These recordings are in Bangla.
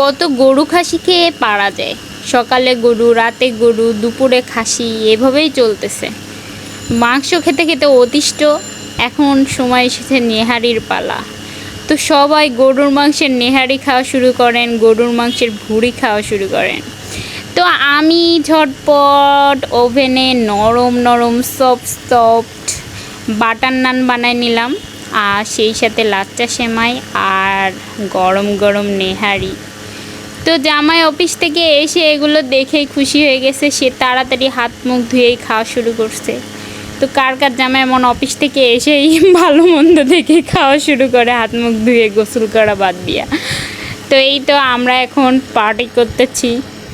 কত গরু খাসি খেয়ে পারা যায়। সকালে গরু, রাতে গরু, দুপুরে খাসি, এভাবেই চলতেছে। মাংস খেতে খেতে অতিষ্ঠ, এখন সময় এসেছে নেহারির পালা। তো সবাই গরুর মাংসের নেহারি খাওয়া শুরু করেন, গরুর মাংসের ভুড়ি খাওয়া শুরু করেন। তো আমি ঝটপট ওভেনে নরম নরম সফট সফট বাটার নান বানাই নিলাম। আর সেই সাথে লাচ্চা সেমাই আর গরম গরম নেহারি। তো জামাই অফিস থেকে এসে এগুলো দেখেই খুশি হয়ে গেছে। সে তাড়াতাড়ি হাত মুখ ধুয়েই খাওয়া শুরু করছে। তো কার কার জামাই এমন অফিস থেকে এসেই ভালো মন্দ দেখে খাওয়া শুরু করে, হাত মুখ ধুয়ে গোসল করা বাদ দিয়া। তো এই তো আমরা এখন পার্টি করতেছি,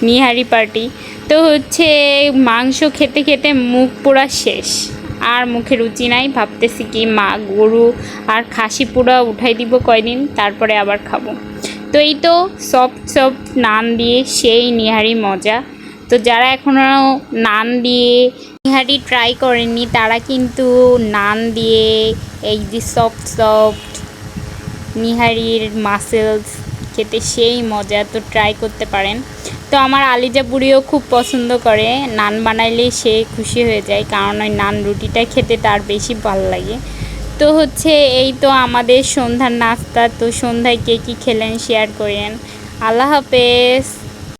নিহারি পার্টি তো হচ্ছে মাংস খেতে খেতে মুখ পোড়া শেষ। আর মুখে রুচি নাই, ভাবতেছি কি মা গরু আর খাসি পোড়া উঠাই দিব কয়দিন, তারপরে আবার খাব। তো এই তো সফট সফট নান দিয়ে সেই নিহারি মজা। তো যারা এখনও নান দিয়ে নিহারি ট্রাই করেননি, তারা কিন্তু নান দিয়ে এই যে সফট সফট নিহারির মাসেলস খেতে সেই মজা তো ট্রাই করতে পারেন। তো আমার আলিজা বুড়িও খুব পছন্দ করে, নান বানাইলে সে খুশি হয়ে যায়, কারণ ওই নান রুটিটা খেতে তার বেশি ভালো লাগে। তো হচ্ছে এই তো আমাদের সন্ধ্যার নাস্তা, তো সন্ধ্যায় কে কী খেলেন শেয়ার করেন। আল্লাহ হাফেজ।